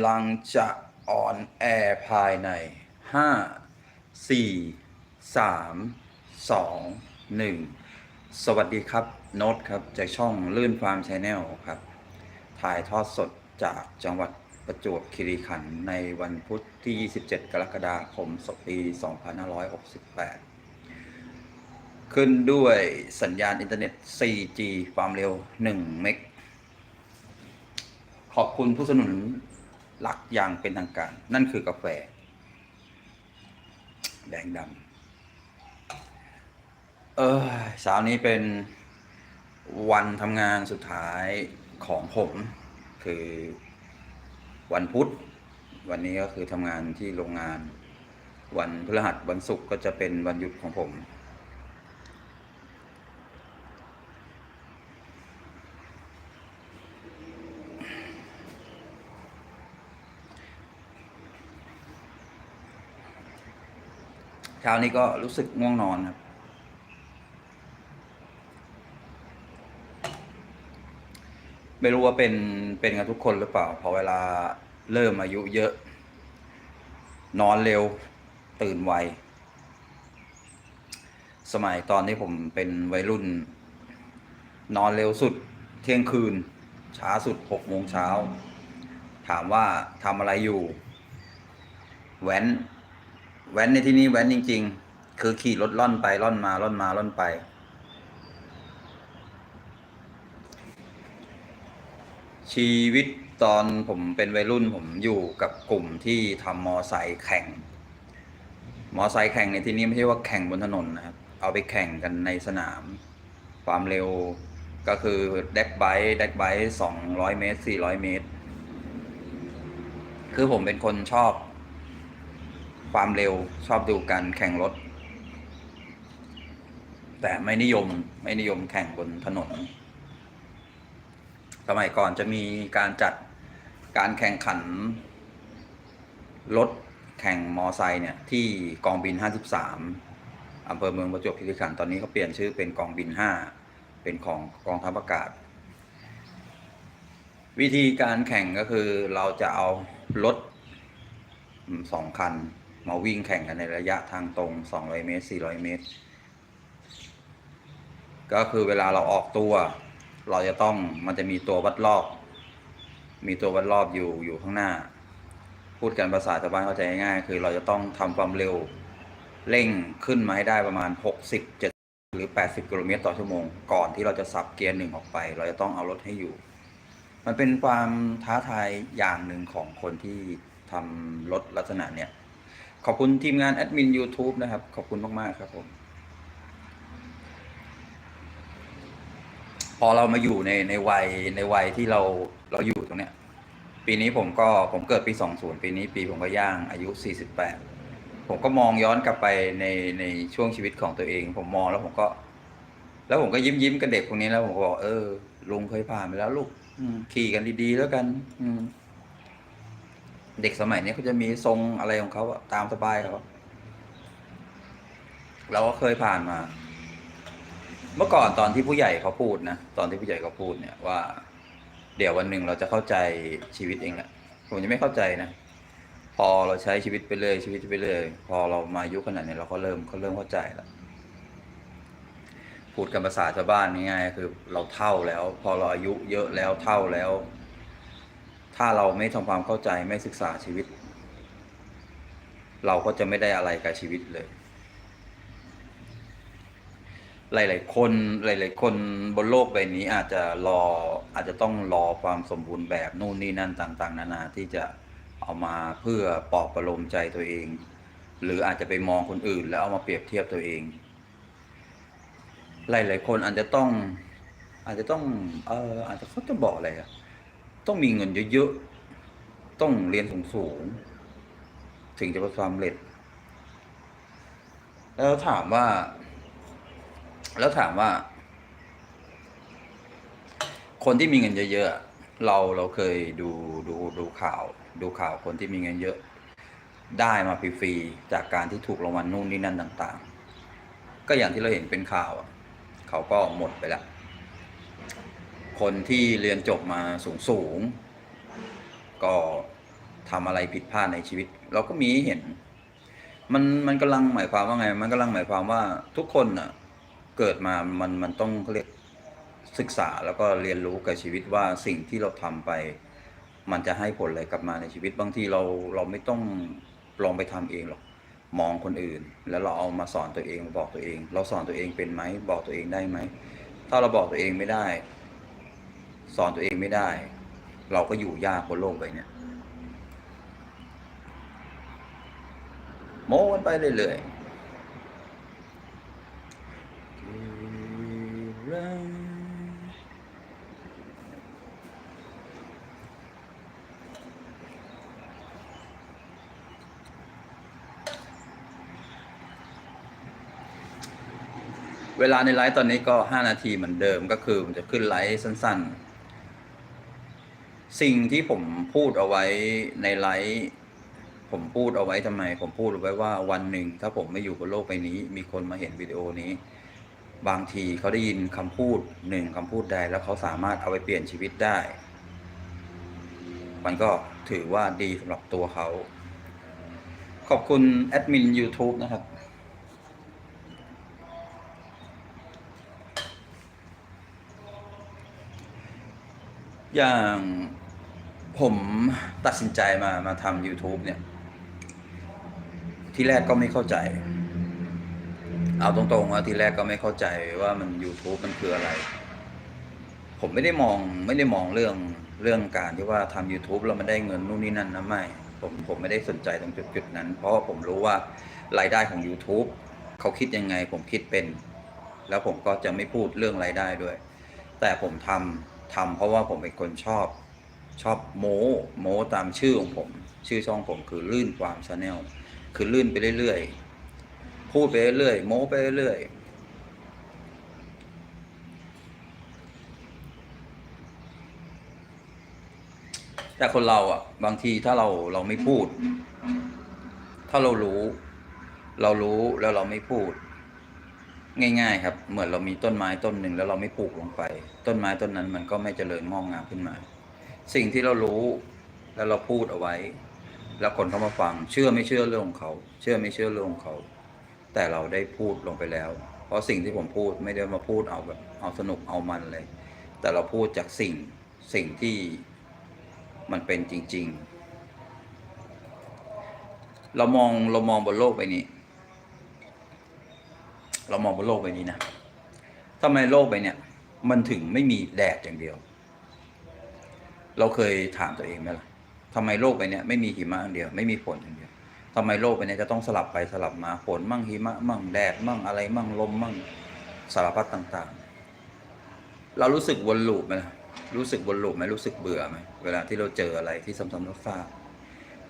ำลังจะอ่อนแอภายใน 5 4 3 2 1 สวัสดีครับ โน้ตครับ จากช่องลื่นฟาร์มชาแนลครับ ถ่ายทอดสดจากจังหวัดประจวบคีรีขันธ์ในวันพุธที่ 27 กรกฎาคมปี 2568 ขึ้นด้วยสัญญาณอินเทอร์เน็ต 4G ความเร็ว 1 เมกขอบคุณผู้สนับสนุน หลักอย่างเป็นทางการ นั่นคือกาแฟ แดงดำเออเช้านี้เป็นวันทำงานสุดท้ายของผม คือวันพุธ วันนี้ก็คือทำงานที่โรงงาน วันพฤหัสวันศุกร์ก็จะเป็นวันหยุดของผม เช้านี้ก็รู้สึกง่วงนอนครับ ไม่รู้ว่าเป็นเป็นกันทุกคนหรือเปล่า พอเวลาเริ่มอายุเยอะ นอนเร็ว ตื่นไว สมัยตอนที่ผมเป็นวัยรุ่น นอนเร็วสุด เที่ยงคืน ช้าสุดหกโมงเช้า ถามว่าทำอะไรอยู่ แว้น แว้นในที่นี้แว้นจริง ๆ คือขี่รถล่อนไปล่อนมาล่อนมาล่อนไป ชีวิตตอนผมเป็นวัยรุ่นผมอยู่กับกลุ่มที่ทำมอไซค์แข่ง มอไซค์แข่งในที่นี้ไม่ใช่ว่าแข่งบนถนนนะครับ เอาไปแข่งกันในสนาม ความเร็วก็คือแดกไบค์แดกไบค์สองร้อยเมตรสี่ร้อยเมตร คือผมเป็นคนชอบ ความเร็วชอบดูการแข่งรถ แต่ไม่นิยมไม่นิยมแข่งบนถนน สมัยก่อนจะมีการจัดการแข่งขัน รถแข่งมอไซค์เนี่ย ที่กองบิน 53อำเภอเมืองประจวบคีรีขันธ์ตอนนี้เขาเปลี่ยนชื่อเป็นกองบิน 5 เป็นของกองทัพอากาศ วิธีการแข่งก็คือเราจะเอารถสองคัน มาวิ่งแข่งกันในระยะทางตรง 200 เมตร 400 เมตร ก็คือเวลาเราออกตัว เราจะต้องมันจะมีตัววัดรอบ มีตัววัดรอบอยู่อยู่ข้างหน้า พูดกันภาษาชาวบ้านเข้าใจง่ายๆคือเราจะต้องทำความเร็วเร่งขึ้นมาให้ได้ประมาณ 60 7หรือ 80 กิโลเมตรต่อชั่วโมง ก่อนที่เราจะสับเกียร์หนึ่งออกไป เราจะต้องเอารถให้อยู่ มันเป็นความท้าทายอย่างหนึ่งของคนที่ทำรถลักษณะเนี้ย ขอบคุณทีมงานแอดมิน YouTube นะครับ ขอบคุณมาก ๆ ครับผม พอเรามาอยู่ในในวัยในวัยที่เราเราอยู่ตรงเนี้ย ปีนี้ผมก็ผมเกิดปี 20 ปีนี้ปีผมก็ย่างอายุ 48 ผมก็มองย้อนกลับไปในในช่วงชีวิตของตัวเอง ผมมองแล้วผมก็ แล้วผมก็ยิ้มยิ้มกับเด็กพวกนี้แล้วผมก็บอกเออลุงเคยผ่านไปแล้วลูกขี่กันดี ๆ แล้วกัน อืม เด็กสมัยนี้เขาจะมีทรงอะไรของเขาตามสบายเขาเราก็เคยผ่านมา เมื่อก่อนตอนที่ผู้ใหญ่เขาพูดนะตอนที่ผู้ใหญ่เขาพูดเนี่ยว่า เดี๋ยววันหนึ่งเราจะเข้าใจชีวิตเองแหละผมยังไม่เข้าใจนะพอเราใช้ชีวิตไปเรื่อยชีวิตไปเรื่อยพอเรามายุขนาดนี้เราก็เริ่มก็เริ่มเข้าใจแล้วพูดกันภาษาชาวบ้านง่ายๆคือเราเท่าแล้ว พอเราอายุเยอะแล้วเท่าแล้ว ถ้าเราไม่ทำความเข้าใจไม่ศึกษาชีวิต เราก็จะไม่ได้อะไรกับชีวิตเลย หลาย ๆ คนหลาย ๆ คนบนโลกใบนี้อาจจะรออาจจะต้องรอความสมบูรณ์แบบนู่นนี่นั่นต่าง ๆ นานาที่จะเอามาเพื่อปลอบประโลมใจตัวเอง หรืออาจจะไปมองคนอื่น แล้วเอามาเปรียบเทียบตัวเอง หลาย ๆ คนอาจจะต้องอาจจะต้องเอออาจจะเขาจะบอกอะไรอะ ต้องมีเงินเยอะๆ ต้องเรียนสูงๆ ถึงจะประสบความสำเร็จ แล้วถามว่า แล้วถามว่า คนที่มีเงินเยอะๆ เราเราเคยดูดูดูข่าว ดูข่าวคนที่มีเงินเยอะ ได้มาฟรีๆ จากการที่ถูกรางวัลนู่นนี่นั่นต่าง ๆ ก็อย่างที่เราเห็นเป็นข่าวเขาก็หมดไปแล้ว คนที่เรียนจบมาสูงๆก็ทำอะไรผิดพลาดในชีวิต เราก็มีเห็น มันมันกำลังหมายความว่าไง มันกำลังหมายความว่าทุกคนน่ะ เกิดมามันมันต้องเขาเรียกศึกษาแล้วก็เรียนรู้กับชีวิตว่าสิ่งที่เราทำไป มันจะให้ผลอะไรกลับมาในชีวิตบางทีเราเราไม่ต้องลองไปทำเองหรอกมองคนอื่น แล้วเราเอามาสอนตัวเองมาบอกตัวเอง เราสอนตัวเองเป็นไหมบอกตัวเองได้ไหม ถ้าเราบอกตัวเองไม่ได้ สอนตัวเองไม่ได้ เราก็อยู่ยากบนโลกใบเนี้ยโม้กันไปเรื่อยเวลาในไลฟ์ตอนนี้ก็ 5 นาทีเหมือนเดิมก็คือมันจะขึ้นไลฟ์สั้น ๆ สิ่งที่ผมพูดเอาไว้ในไลฟ์ผมพูดเอาไว้ทำไม ผมพูดเอาไว้ว่าวันหนึ่ง ถ้าผมไม่อยู่บนโลกใบนี้ มีคนมาเห็นวิดีโอนี้ บางทีเขาได้ยินคำพูดหนึ่งคำพูดใดแล้วเขาสามารถเอาไปเปลี่ยนชีวิตได้ มันก็ถือว่าดีสำหรับตัวเขา ขอบคุณแอดมิน YouTube นะครับอย่าง ผมตัดสินใจมามาทำ YouTube เนี่ย ที่แรกก็ไม่เข้าใจ เอาตรงๆว่าที่แรกก็ไม่เข้าใจว่ามัน YouTube มันคืออะไร ผมไม่ได้มองไม่ได้มองเรื่องเรื่องการที่ว่าทำ YouTube แล้วมันได้เงินนู่นนี่นั่นนะไม่ผมผมไม่ได้สนใจตรงจุดๆนั้น เพราะผมรู้ว่ารายได้ของ YouTube เขาคิดยังไง ผมคิดเป็น แล้วผมก็จะไม่พูดเรื่องรายได้ด้วย แต่ผมทำทำเพราะว่าผมเป็นคนชอบ ชอบโมโมตามชื่อของผม ชื่อช่องผมคือลื่นความชาแนลคือลื่นไปเรื่อยๆ พูดไปเรื่อยๆโมไปเรื่อยๆแต่คนเราอะ บางทีถ้าเราเราไม่พูด ถ้าเรารู้ เรารู้แล้วเราไม่พูด ง่าย ๆ ครับ เหมือนเรามีต้นไม้ต้นหนึ่งแล้วเราไม่ปลูกลงไป ต้นไม้ต้นนั้นมันก็ไม่เจริญงอกงามขึ้นมา สิ่งที่เรารู้แล้วเราพูดเอาไว้ แล้วคนเขามาฟัง เชื่อไม่เชื่อเรื่องของเขา เชื่อไม่เชื่อเรื่องของเขา แต่เราได้พูดลงไปแล้ว เพราะสิ่งที่ผมพูดไม่ได้มาพูดเอาแบบเอาสนุกเอามันเลย แต่เราพูดจากสิ่งสิ่งที่มันเป็นจริง ๆ เรามองเรามองบนโลกใบนี้ เรามองบนโลกใบนี้นะทำไมโลกใบเนี้ยมันถึงไม่มีแดดอย่างเดียว เราเคยถามตัวเองไหมล่ะทำไมโลกใบเนี้ยไม่มีหิมะอย่างเดียวไม่มีฝนอย่างเดียวทำไมโลกใบเนี้ยจะต้องสลับไปสลับมาฝนมั่งหิมะมั่งแดดมั่งอะไรมั่งลมมั่งสารพัดต่าง ๆ เรารู้สึกวนลูปไหมล่ะรู้สึกวนลูปไหมรู้สึกเบื่อไหมเวลาที่เราเจออะไรที่ซ้ำๆซาก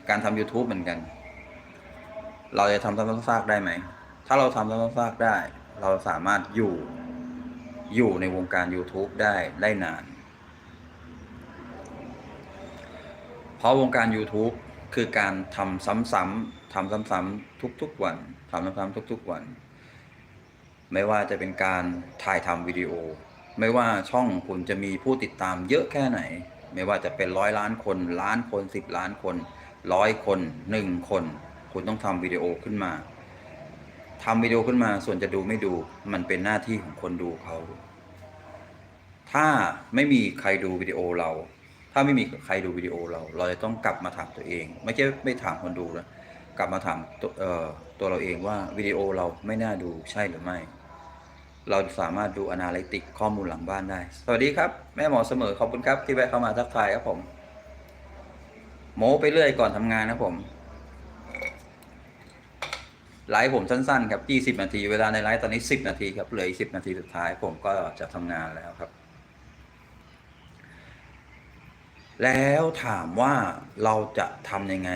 การทำ YouTube เหมือนกัน เราจะทำซ้ำๆซากได้ไหมถ้าเราทำซ้ำๆซากได้ เราสามารถอยู่อยู่ในวงการ YouTube ได้ได้นาน เพราะวงการ YouTube คือการทำซ้ำๆทำซ้ำๆทุกๆวันทำซ้ำๆทุกๆวัน ไม่ว่าจะเป็นการถ่ายทำวิดีโอ ไม่ว่าช่องคุณจะมีผู้ติดตามเยอะแค่ไหน ไม่ว่าจะเป็นร้อยล้านคนล้านคนสิบล้านคนร้อยคนหนึ่งคน คุณต้องทำวิดีโอขึ้นมาทำวิดีโอขึ้นมาส่วนจะดูไม่ดูมันเป็นหน้าที่ของคนดูเขา ถ้าไม่มีใครดูวิดีโอเรา ถ้าไม่มีใครดูวิดีโอเรา เราจะต้องกลับมาถามตัวเอง ไม่ใช่ไม่ถามคนดูนะกลับมาถามตัวเอ่อตัวเราเองว่าวิดีโอเราไม่น่าดูใช่หรือไม่ เราสามารถดูอนาลิติกข้อมูลหลังบ้านได้ สวัสดีครับ แม่หมอเสมอขอบคุณครับที่แวะเข้ามาทักทายครับผม โม้ไปเรื่อยก่อนทำงานนะผมไลฟ์ผมสั้นๆครับ 20 นาที เวลาในไลฟ์ตอนนี้ 10 นาทีครับ เหลืออีก 10 นาทีสุดท้ายผมก็จะทำงานแล้วครับ แล้วถามว่าเราจะทำยังไง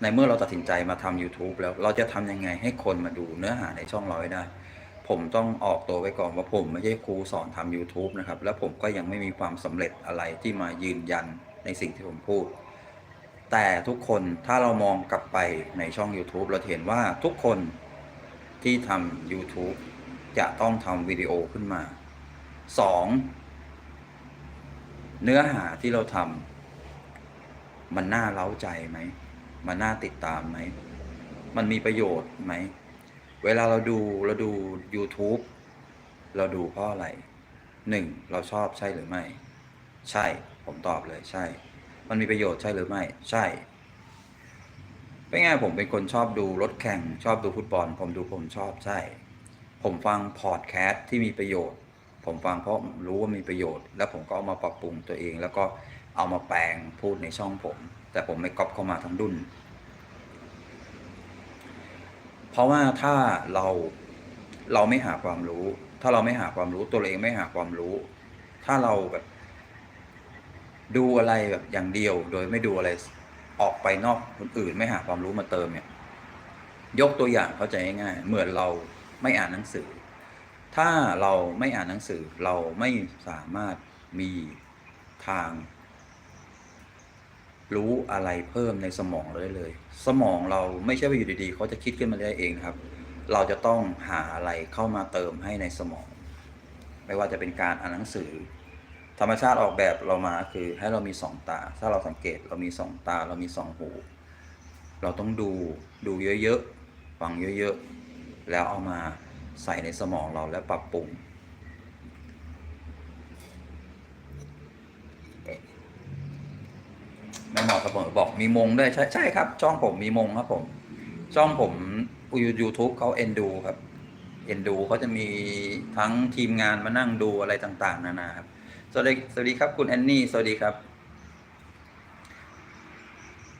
ในเมื่อเราตัดสินใจมาทำ YouTube แล้วเราจะทำยังไงให้คนมาดูเนื้อหาในช่องเราให้ได้ ผมต้องออกตัวไว้ก่อนว่าผมไม่ใช่ครูสอนทำ YouTube นะครับ และผมก็ยังไม่มีความสำเร็จอะไรที่มายืนยันในสิ่งที่ผมพูด แต่ทุกคนถ้าเรามองกลับไปในช่อง YouTube เราเห็นว่าทุกคนที่ทำ YouTube จะต้องทำวิดีโอขึ้นมา 2. เนื้อหาที่เราทำมันน่าเล้าใจไหม มันน่าติดตามไหม มันมีประโยชน์ไหม เวลาเราดูเราดู YouTube เราดูเพราะอะไรหนึ่งเราชอบใช่หรือไม่ ใช่ ผมตอบเลยใช่ มันมีประโยชน์ใช่หรือไม่ ใช่เป็นไงผมเป็นคนชอบดูรถแข่ง ชอบดูฟุตบอล ผมดูผมชอบใช่ ผมฟังพอดแคสต์ที่มีประโยชน์ ผมฟังเพราะรู้ว่ามีประโยชน์ แล้วผมก็เอามาปรับปรุงตัวเอง แล้วก็เอามาแปลงพูดในช่องผม แต่ผมไม่ก๊อปเข้ามาทั้งดุนเพราะว่าถ้าเราเราไม่หาความรู้ ถ้าเราไม่หาความรู้ตัวเองไม่หาความรู้ ถ้าเราแบบ ดูอะไรแบบอย่างเดียว โดยไม่ดูอะไรออกไปนอกคนอื่น ไม่หาความรู้มาเติมเนี่ย ยกตัวอย่างเข้าใจง่ายๆเหมือนเราไม่อ่านหนังสือ ถ้าเราไม่อ่านหนังสือเราไม่สามารถมีทาง รู้อะไรเพิ่มในสมองเราได้เลย สมองเราไม่ใช่ว่าอยู่ดีๆเขาจะคิดขึ้นมาได้เองครับ เราจะต้องหาอะไรเข้ามาเติมให้ในสมอง ไม่ว่าจะเป็นการอ่านหนังสือ ธรรมชาติออกแบบเรามาคือให้เรามีสองตา ถ้าเราสังเกตเรามีสองตา เรามีสองหู เราต้องดูดูเยอะๆฟังเยอะๆแล้วเอามา ใส่ในสมองเราแล้วปรับปรุงแม่หมอเสมอบอกมีมงด้วยใช่ใช่ครับ ช่องผมมีมงครับผม ช่องผมยูทูบเขาเอ็นดูครับเอ็นดูเขาจะมีทั้งทีมงานมานั่งดูอะไรต่างๆ นานาครับ สวัสดีสวัสดีครับคุณแอนนี่ สวัสดีครับ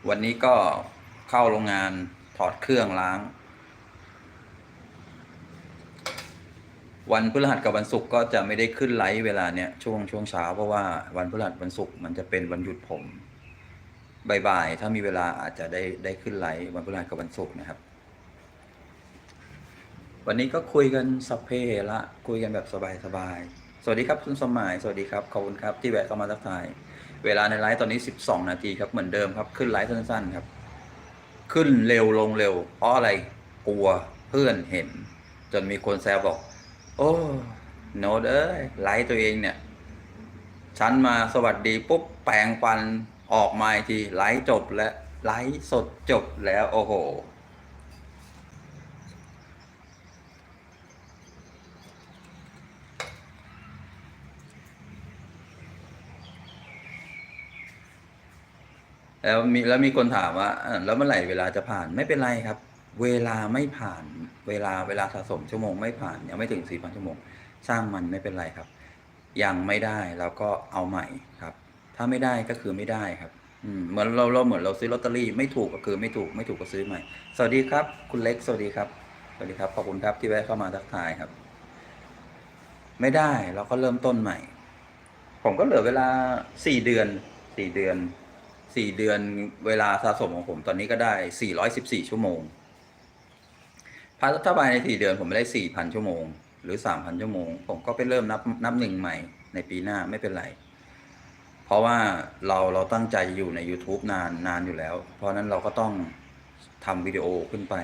วันนี้ก็เข้าโรงงานถอดเครื่องล้าง วันพฤหัสกับวันศุกร์ก็จะไม่ได้ขึ้นไลฟ์เวลาเนี้ยช่วงช่วงเช้าเพราะว่าวันพฤหัสวันศุกร์มันจะเป็นวันหยุดผมบ่ายๆถ้ามีเวลาอาจจะได้ได้ขึ้นไลฟ์วันพฤหัสกับวันศุกร์นะครับ วันนี้ก็คุยกันสัพเพเหระคุยกันแบบสบายๆสวัสดีครับคุณสมหมายสวัสดีครับขอบคุณครับที่แวะเข้ามาทักทาย เวลาในไลฟ์ตอนนี้ 12 นาทีครับเหมือนเดิมครับขึ้นไลฟ์สั้นๆครับ ขึ้นเร็วลงเร็วเพราะอะไรกลัวเพื่อนเห็น จนมีคนแซวบอก โอ้โนดเอ้ยไลฟ์ตัวเองเนี่ย ฉันมาสวัสดีปุ๊บแปลงฟันออกมาทีไลฟ์จบแล้วไลฟ์สดจบแล้วโอ้โห แล้วมีแล้วมีคนถามว่า แล้วเมื่อไหร่เวลาจะผ่านไม่เป็นไรครับ เวลาไม่ผ่านเวลาเวลาสะสมชั่วโมงไม่ผ่านยังไม่ถึงสี่พันชั่วโมงสร้างมันไม่เป็นไรครับ ยังไม่ได้เราก็เอาใหม่ครับ ถ้าไม่ได้ก็คือไม่ได้ครับเหมือนเราเราเหมือนเราซื้อลอตเตอรี่ไม่ถูกก็คือไม่ถูกไม่ถูกก็ซื้อใหม่ สวัสดีครับ คุณเล็กสวัสดีครับสวัสดีครับขอบคุณครับที่แวะเข้ามาทักทายครับ ไม่ได้เราก็เริ่มต้นใหม่ ผมก็เหลือเวลาสี่เดือนสี่เดือนสี่เดือนเวลาสะสมของผมตอนนี้ก็ได้สี่ร้อยสิบสี่ชั่วโมง ถ้าถ้าภายในสี่เดือนผมได้สี่พันชั่วโมง หรือสามพันชั่วโมง ผมก็ไปเริ่มนับนับหนึ่งใหม่ในปีหน้าไม่เป็นไร เพราะว่าเราเราตั้งใจอยู่ใน YouTube นานนานอยู่แล้ว เพราะนั้นเราก็ต้องทำวิดีโอขึ้นไป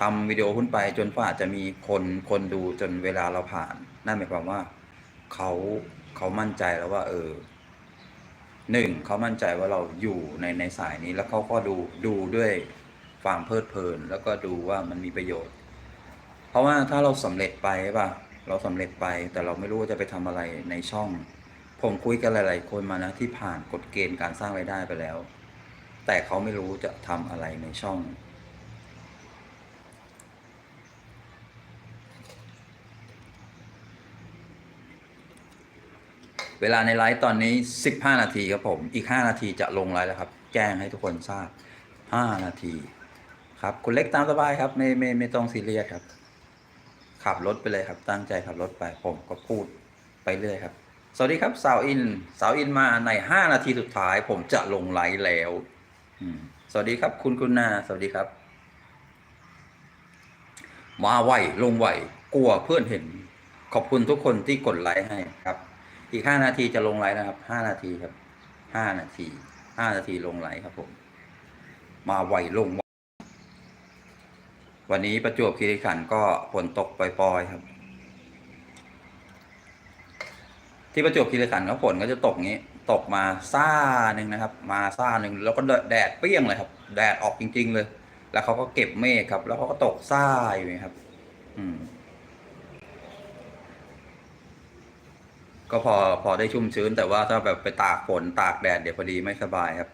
ทำวิดีโอขึ้นไปจนกว่าจะมีคนคนดูจนเวลาเราผ่าน นั่นหมายความว่าเขาเขามั่นใจแล้วว่า เออหนึ่งเขามั่นใจว่าเราอยู่ในในสายนี้แล้วเขาก็ดูดูด้วยความเพลิดเพลิน แล้วก็ดูว่ามันมีประโยชน์ เพราะว่าถ้าเราสำเร็จไปป่ะเราสำเร็จไปแต่เราไม่รู้ว่าจะไปทำอะไรในช่อง ผมคุยกันหลาย ๆ คนมานะที่ผ่านกฎเกณฑ์การสร้างรายได้ไปแล้ว แต่เขาไม่รู้จะทำอะไรในช่อง เวลาในไลฟ์ตอนนี้ 15 นาทีครับผมอีก 5 นาทีจะลงไลฟ์แล้วครับ แจ้งให้ทุกคนทราบ 5 นาทีครับคุณเล็กตามสบายครับ ไม่ไม่ไม่ต้องซีเรียสครับ ขับรถไปเลยครับ ตั้งใจขับรถไปผมก็พูดไปเรื่อยครับ สวัสดีครับสาวอินสาวอินมาใน5นาทีสุดท้าย ผมจะลงไลฟ์แล้วสวัสดีครับ คุณคุณนาสวัสดีครับ มาไหวลงไหวกลัวเพื่อนเห็น ขอบคุณทุกคนที่กดไลค์ให้ครับ อีกห้านาทีจะลงไลฟ์นะครับห้านาทีครับห้านาทีห้านาทีลงไลฟ์ครับผม มาไหวลงไว วันนี้ประจวบคีรีขันธ์ก็ฝนตกปล่อยๆครับ ที่ประจวบคีรีขันธ์ก็ฝนก็จะตกงี้ ตกมาซ่าหนึ่งนะครับ มาซ่าหนึ่งแล้วก็แดดเปรี้ยงเลยครับ แดดออกจริง ๆ เลย แล้วเขาก็เก็บเมฆครับ แล้วเขาก็ตกซ่าอยู่ครับ อืม ก็พอพอได้ชุ่มชื้นแต่ว่าถ้าแบบไปตากฝนตากแดดเดี๋ยวพอดีไม่สบายครับ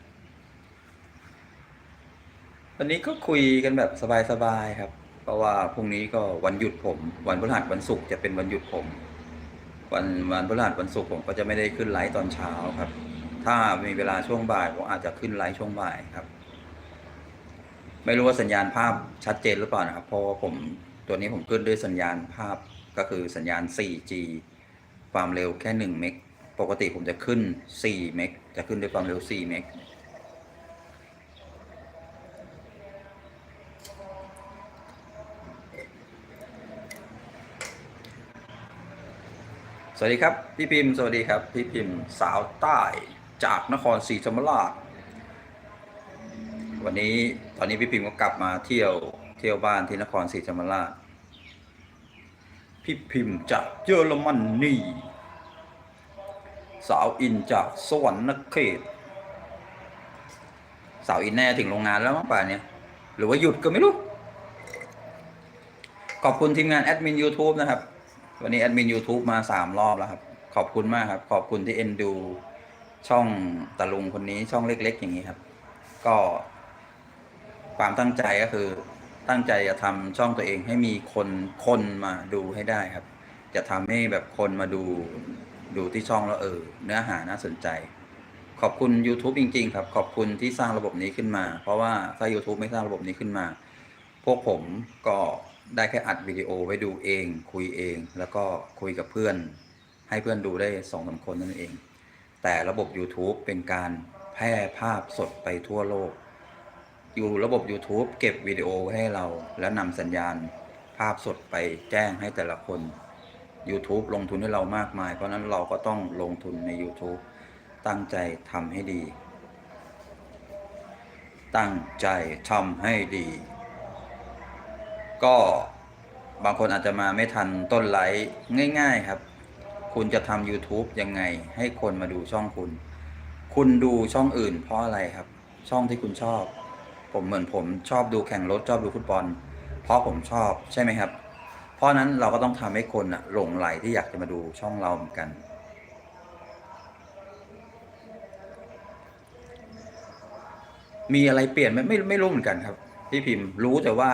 วันนี้ก็คุยกันแบบสบายๆครับ เพราะว่าพรุ่งนี้ก็วันหยุดผม วันพฤหัสวันศุกร์จะเป็นวันหยุดผม วันวันพฤหัสวันศุกร์ผมก็จะไม่ได้ขึ้นไลฟ์ตอนเช้าครับ ถ้ามีเวลาช่วงบ่ายผมอาจจะขึ้นไลฟ์ช่วงบ่ายครับ ไม่รู้ว่าสัญญาณภาพชัดเจนหรือเปล่านะครับ เพราะว่าผมตัวนี้ผมขึ้นด้วยสัญญาณภาพก็คือสัญญาณ 4G ความเร็วแค่ 1 เมก ปกติผมจะขึ้น 4 เมก จะขึ้นด้วยความเร็ว 4 เมก สวัสดีครับ พี่พิมพ์สวัสดีครับ พี่พิมพ์สาวใต้จากนครศรีธรรมราชวันนี้ตอนนี้พี่พิมพ์ก็กลับมาเที่ยวเที่ยวบ้านที่นครศรีธรรมราชพี่พิมพ์จากเยอรมนนีสาวอินจากสวรรค์นเขต สาวอินแน่ถึงโรงงานแล้วมั้งป่านเนี้ยหรือว่าหยุดก็ไม่รู้ ขอบคุณทีมงานแอดมิน YouTube นะครับ วันนี้แอดมิน YouTube มาสามรอบแล้วครับ ขอบคุณมากครับ ขอบคุณที่เอ็นดู ช่องตะลุงคนนี้ช่องเล็ก ๆ อย่างนี้ครับ ก็ ความตั้งใจก็คือ ตั้งใจจะทำช่องตัวเองให้มีคนคนมาดูให้ได้ครับ จะทำให้แบบคนมาดูดูที่ช่องแล้วเออ เนื้อหาน่าสนใจ ขอบคุณ YouTube จริง ๆ ครับ ขอบคุณที่สร้างระบบนี้ขึ้นมา เพราะว่าถ้า YouTube ไม่สร้างระบบนี้ขึ้นมา พวกผมก็ ได้แค่อัดวิดีโอไว้ดูเอง คุยเอง แล้วก็คุยกับเพื่อน ให้เพื่อนดูได้สองสามคนนั่นเอง แต่ระบบ YouTube เป็นการแพร่ภาพสดไปทั่วโลก อยู่ระบบ YouTube เก็บวิดีโอให้เรา แล้วนำสัญญาณภาพสดไปแจ้งให้แต่ละคน YouTube ลงทุนให้เรามากมาย เพราะฉะนั้นเราก็ต้องลงทุนใน YouTube ตั้งใจทำให้ดี ตั้งใจทำให้ดี ก็บางคนอาจจะมาไม่ทันต้นไลฟ์ง่าย ๆครับ คุณจะทำ YouTube ยังไง ให้คนมาดูช่องคุณ คุณดูช่องอื่น เพราะอะไรครับ ช่องที่คุณชอบ ผมเหมือนผมชอบดูแข่งรถชอบดูฟุตบอล เพราะผมชอบใช่ไหมครับ เพราะนั้นเราก็ต้องทำให้คนอะหลงไหลที่อยากจะมาดูช่องเราเหมือนกันมีอะไรเปลี่ยนไหมไม่ไม่รู้เหมือนกันครับ พี่พิมพ์รู้แต่ว่า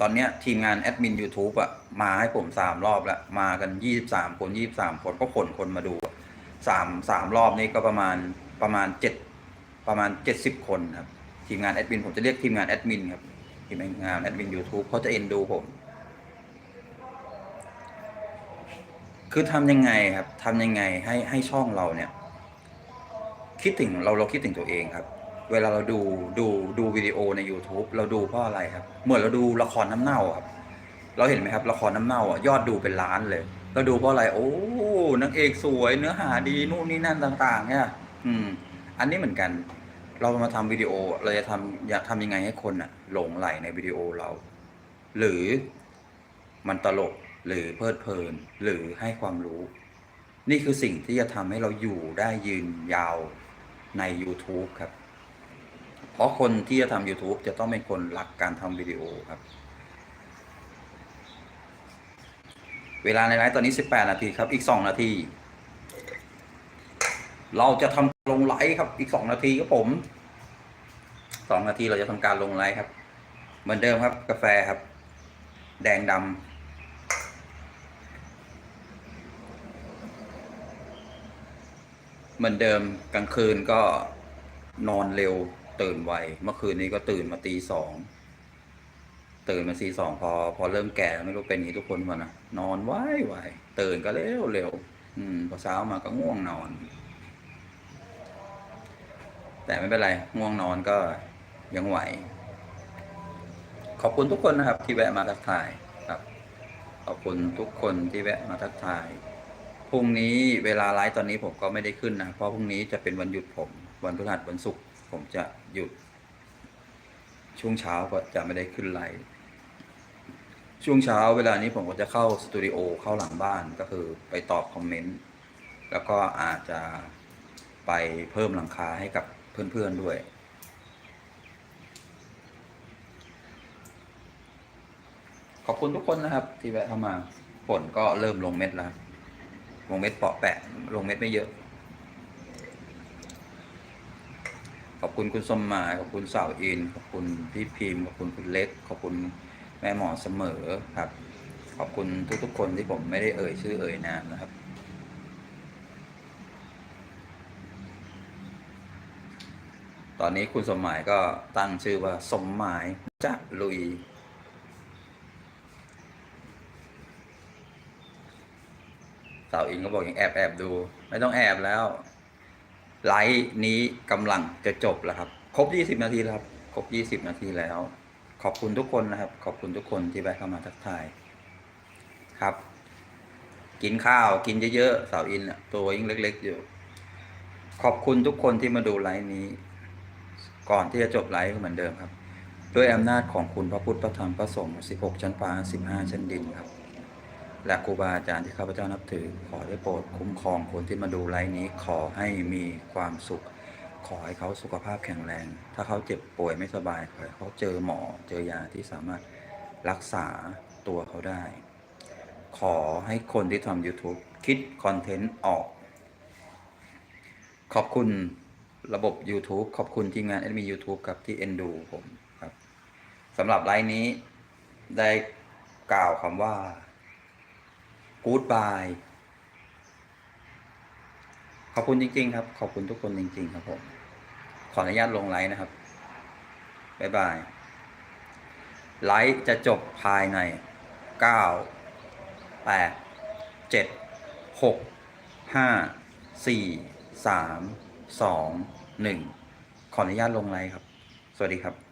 ตอนเนี้ยทีมงานแอดมิน YouTube อะมาให้ผมสามรอบแล้วมากันยี่สิบสามคนยี่สิบสามคนก็ขนคนมาดูอะสามสามรอบนี้ก็ประมาณประมาณเจ็ดประมาณเจ็ดสิบคนครับทีมงานแอดมินผมจะเรียกทีมงานแอดมินครับทีมงานแอดมิน YouTube เขาจะเอ็นดูผม คือทำยังไงครับทำยังไงให้ให้ช่องเราเนี่ย คิดถึงเราเราคิดถึงตัวเองครับ เวลาเราดูดูดูวิดีโอใน YouTube เราดูเพราะอะไรครับ เหมือนเราดูละครน้ำเน่าครับ เราเห็นไหมครับละครน้ำเน่าอะยอดดูเป็นล้านเลย เราดูเพราะอะไร โอ้นางเอกสวยเนื้อหาดีนู่นนี่นั่นต่าง ๆ เนี่ย อืม อันนี้เหมือนกัน เรามาทำวิดีโอเราจะทำอยากทำยังไงให้คนอะ หลงไหลในวิดีโอเรา หรือมันตลกหรือเพลิดเพลินหรือให้ความรู้ นี่คือสิ่งที่จะทำให้เราอยู่ได้ยืนยาวใน YouTube ครับ เพราะคนที่จะทำ YouTube จะต้องเป็นคนรักการทำวิดีโอครับ เวลาในไลฟ์ตอนนี้ 18 นาทีครับ อีก 2 นาที เราจะทำลงไลฟ์ครับ อีก 2 นาทีครับผม 2 นาทีเราจะทำการลงไลฟ์ครับ เหมือนเดิมครับ กาแฟครับ แดงดำเหมือนเดิมกลางคืนก็นอนเร็ว ตื่นไวเมื่อคืนนี้ก็ตื่นมาตีสองตื่นมาตีสองพอ พอเริ่มแก่ไม่รู้เป็นอย่างนี้ทุกคนวะนะนอนไวไวตื่นก็เร็วเร็วอืมพอเช้ามาก็ง่วงนอน แต่ไม่เป็นไรง่วงนอนก็ยังไหว ขอบคุณทุกคนนะครับ ที่แวะมาทักทายครับ ขอบคุณทุกคนที่แวะมาทักทายพรุ่งนี้เวลาไลฟ์ตอนนี้ผมก็ไม่ได้ขึ้นนะเพราะพรุ่งนี้จะเป็นวันหยุดผม วันพฤหัสวันศุกร์ ผมจะหยุด ช่วงเช้าก็จะไม่ได้ขึ้นไลฟ์ช่วงเช้าเวลานี้ผมก็จะเข้าสตูดิโอเข้าหลังบ้านก็คือไปตอบคอมเมนต์แล้วก็อาจจะไปเพิ่มหลังคาให้กับเพื่อนๆด้วยขอบคุณทุกคนนะครับ ที่แวะเข้ามาฝนก็เริ่มลงเม็ดแล้วลงเม็ดเปาะแปะ ลงเม็ดไม่เยอะ ขอบ คุณคุณสมหมายขอบคุณสาวอินขอบคุณพี่พิมพ์ขอบคุณคุณเล็ก ขอบคุณแม่หมอเสมอครับ ขอบคุณทุกๆคนที่ผมไม่ได้เอ่ยชื่อเอ่ยนามนะครับตอนนี้คุณสมหมายก็ตั้งชื่อว่าสมหมายจะลุย สาวอินก็บอกอยังแอบแอบดู ไม่ต้องแอบแล้ว ไลฟ์นี้กำลังจะจบแล้วครับ ครบ 20 นาทีแล้วครับ ครบ 20 นาทีแล้ว ขอบคุณทุกคนนะครับ ขอบคุณทุกคนที่แวะเข้ามาทักทายครับ กินข้าวกินเยอะๆสาวอินน่ะตัวยิ่งเล็ก ๆ อยู่ ขอบคุณทุกคนที่มาดูไลฟ์นี้ ก่อนที่จะจบไลฟ์เหมือนเดิมครับ ด้วยอำนาจของคุณพระพุทธพระธรรมพระสงฆ์16 ชั้นฟ้า15 ชั้นดินครับ และครูบาอาจารย์ที่ข้าพเจ้านับถือ ขอได้โปรดคุ้มครองคนที่มาดูไลฟ์นี้ ขอให้มีความสุข ขอให้เขาสุขภาพแข็งแรง ถ้าเขาเจ็บป่วยไม่สบาย ขอให้เขาเจอหมอเจอยาที่สามารถรักษาตัวเขาได้ ขอให้คนที่ทำ YouTube คิดคอนเทนต์ออก ขอบคุณระบบ YouTube ขอบคุณทีมงานแอดมิน YouTube ครับที่เอ็นดูผมครับสำหรับไลฟ์นี้ได้กล่าวคำว่า Goodbye ขอบคุณจริง ๆ ครับ ขอบคุณทุกคนจริง ๆ ครับผม ขออนุญาตลงไลฟ์นะครับบ๊ายบาย ไลฟ์จะจบภายใน 9 8 7 6 5 4 3 2 1 ขออนุญาตลงไลฟ์ครับ สวัสดีครับ